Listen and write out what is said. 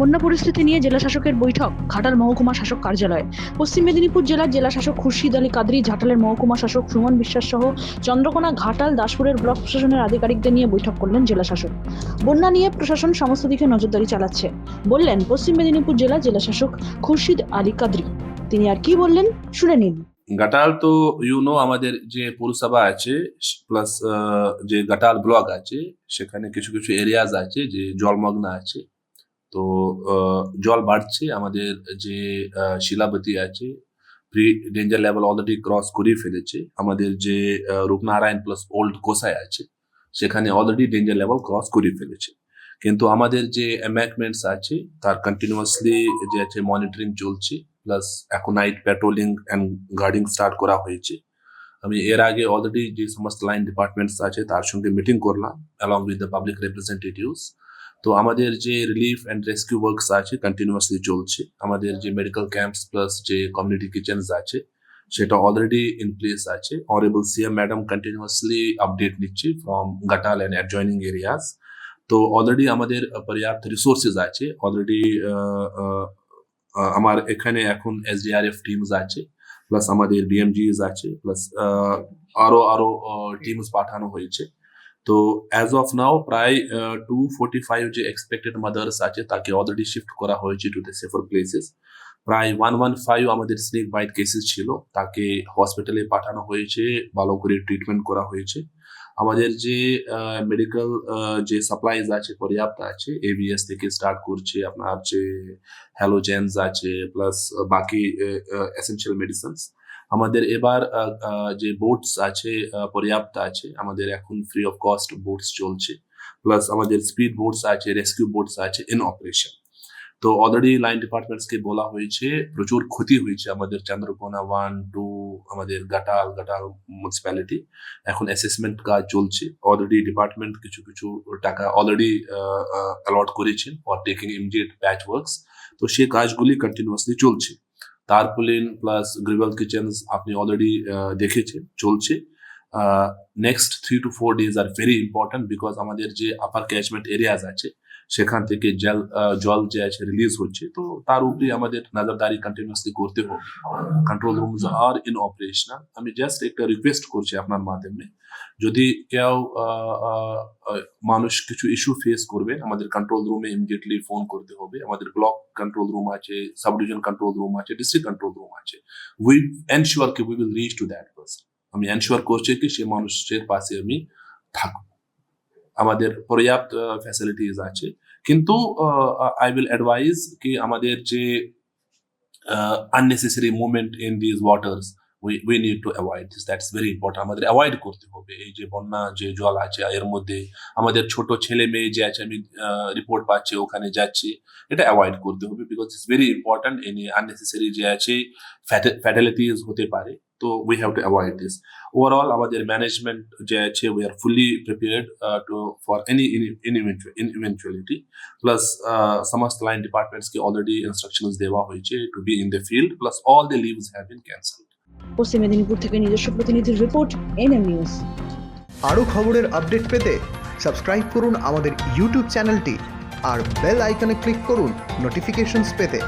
বন্যা পরিস্থিতি নিয়ে জেলা শাসকের বৈঠক, ঘাটাল মহকুমা শাসক কার্যালয়ে। পশ্চিম মেদিনীপুর জেলার জেলা শাসক খুরশিদ আলী কাদরি, ঘাটালের মহকুমা শাসক সুমন বিশ্বাস সহ চন্দ্রকোনা, ঘাটাল, দাসপুরের ব্লক প্রশাসনের আধিকারিকদের নিয়ে বৈঠক করলেন জেলা শাসক। বন্যা নিয়ে প্রশাসন সমস্ত দিকে নজরদারি চালাচ্ছে, বললেন পশ্চিম মেদিনীপুর জেলা জেলা শাসক খুরশিদ আলী কাদরি। তিনি আর কি বললেন, শুনে নিন। গাটাল তো ইউনো আমাদের যে পৌরসভা আছে প্লাস যে গাটাল ব্লক আছে, সেখানে কিছু কিছু এরিয়াজ আছে, যে জলমগ্ন আছে। তো জল বাড়ছে, আমাদের যে শিলাবতী আছে pre danger level already cross করে ফেলেছে। আমাদের যে রূপনারায়ণ প্লাস ওল্ড কোসাই আছে, সেখানে অলরেডি ডেঞ্জার লেভেল ক্রস করে ফেলেছে। কিন্তু আমাদের যে এম্যাকমেন্টস আছে, তার কন্টিনিউয়াসলি যে আছে মনিটরিং চলছে প্লাস এখন night patrolling and guarding start করা হয়েছে। আমি এর আগে অলরেডি যে সমস্ত লাইন ডিপার্টমেন্টস আছে, তার সঙ্গে মিটিং করলাম along with the public representatives তো আমাদের যে রিলিফ অ্যান্ড রেস্কিউ ওয়ার্কস আছে কন্টিনিউয়াসলি চলছে, আমাদের যে মেডিকেল ক্যাম্পস প্লাস যে কমিউনিটি কিচেনস আছে, সেটা অলরেডি ইন প্লেস আছে। Honourable CM madam continuously update নিচ্ছে from Ghatal and adjoining areas তো অলরেডি আমাদের পর্যাপ্ত রিসোর্সেস আছে অলরেডি আমার এখানে এখন এসডিআরএফ টিমস আছে প্লাস আমাদের বিএমজিএস আছে প্লাস আরও আরও টিমস পাঠানো হয়েছে। তো অ্যাজ অফ নাও প্রায় টু ফোর্টি ফাইভ যে এক্সপেক্টেড মাদার্স আছে, তাকে অলরেডি শিফট করা হয়েছে টু দ্য সেফার প্লেসেস প্রায় ওয়ান ওয়ান ফাইভ আমাদের স্নেক বাইট কেসেস ছিল, তাকে হসপিটালে পাঠানো হয়েছে, ভালো করে ট্রিটমেন্ট করা হয়েছে। আমাদের যে মেডিকেল যে সাপ্লাইজ আছে, পর্যাপ্ত আছে এবিএস থেকে স্টার্ট করছে আপনার যে হ্যালোজেন্স আছে প্লাস বাকি এসেনশিয়াল মেডিসিনস আমাদের এবার যে বোটস আছে পর্যাপ্ত আছে, আমাদের এখন ফ্রি অফ কস্ট বোটস চলছে প্লাস আমাদের স্পিড বোটস আছে রেস্কিউ বোটস আছে ইন অপারেশন তো অলরেডি লাইন ডিপার্টমেন্টসকে বলা হয়েছে, প্রচুর ক্ষতি হয়েছে আমাদের চন্দ্রকোনা ওয়ান টু আমাদের গাটাল গাটাল মিউনিসিপ্যালিটি এখন অ্যাসেসমেন্ট কাজ চলছে অলরেডি ডিপার্টমেন্ট কিছু কিছু টাকা অলরেডি অ্যালট করেছেন for taking immediate patch works তো সেই কাজগুলি কন্টিনিউয়াসলি চলছে। তারপলিন প্লাস গ্রিভাল কিচেন আপনি অলরেডি দেখেছেন, চলছে। Next three two four days are very important because আমাদের যে আপার ক্যাচমেন্ট এরিয়াজ আছে সেখান থেকে জল জল যে আছে রিলিজ হচ্ছে, তো তার উপরে আমাদের নজরদারি কন্টিনিউয়াসলি করতে হবে। Control rooms are in operational আমি জাস্ট একটা রিকোয়েস্ট করছি আপনার মাধ্যমে। যদি কেউ মানুষ কিছু ইস্যু ফেস করবে, আমাদের কন্ট্রোল রুমে ইমিডিয়েটলি ফোন করতে হবে। আমাদের ব্লক কন্ট্রোল রুম আছে সাব ডিভিশন কন্ট্রোল রুম আছে ডিস্ট্রিক্ট কন্ট্রোল রুম আছে। উই এনশিওর কি we will reach to that person আমি এনশিওর করছি কি সে মানুষের পাশে আমি থাকব। আমাদের পর্যাপ্ত ফ্যাসিলিটিস আছে। কিন্তু আই উইল অ্যাডভাইজ কি আমাদের যে unnecessary movement in these waters we we need to avoid this that's very important আমাদের অ্যাভয়েড করতে হবে। এই যে বন্যা, যে জল আছে, এর মধ্যে আমাদের ছোট ছেলে মেয়ে যে আছে, আমি রিপোর্ট পাচ্ছি, ওখানে যাচ্ছি, এটা অ্যাভয়েড করতে হবে because it's very important any unnecessary যে আছে ফ্যাটালিটিস হতে পারে। তো we have to avoid this overall আমাদের ম্যানেজমেন্ট যে আছে we are fully prepared to for any in eventuality plus সমস্ত লাইন ডিপার্টমেন্টসকে অলরেডি ইনস্ট্রাকশনস দেওয়া হয়েছে to be in the field plus all the leaves have been cancel Paschim Medinipur থেকে নিজস্ব প্রতিনিধির রিপোর্ট এনএম নিউজ আরও খবরের আপডেট পেতে সাবস্ক্রাইব করুন আমাদের ইউটিউব চ্যানেলটি আর বেল আইকনে ক্লিক করুন নোটিফিকেশনস পেতে।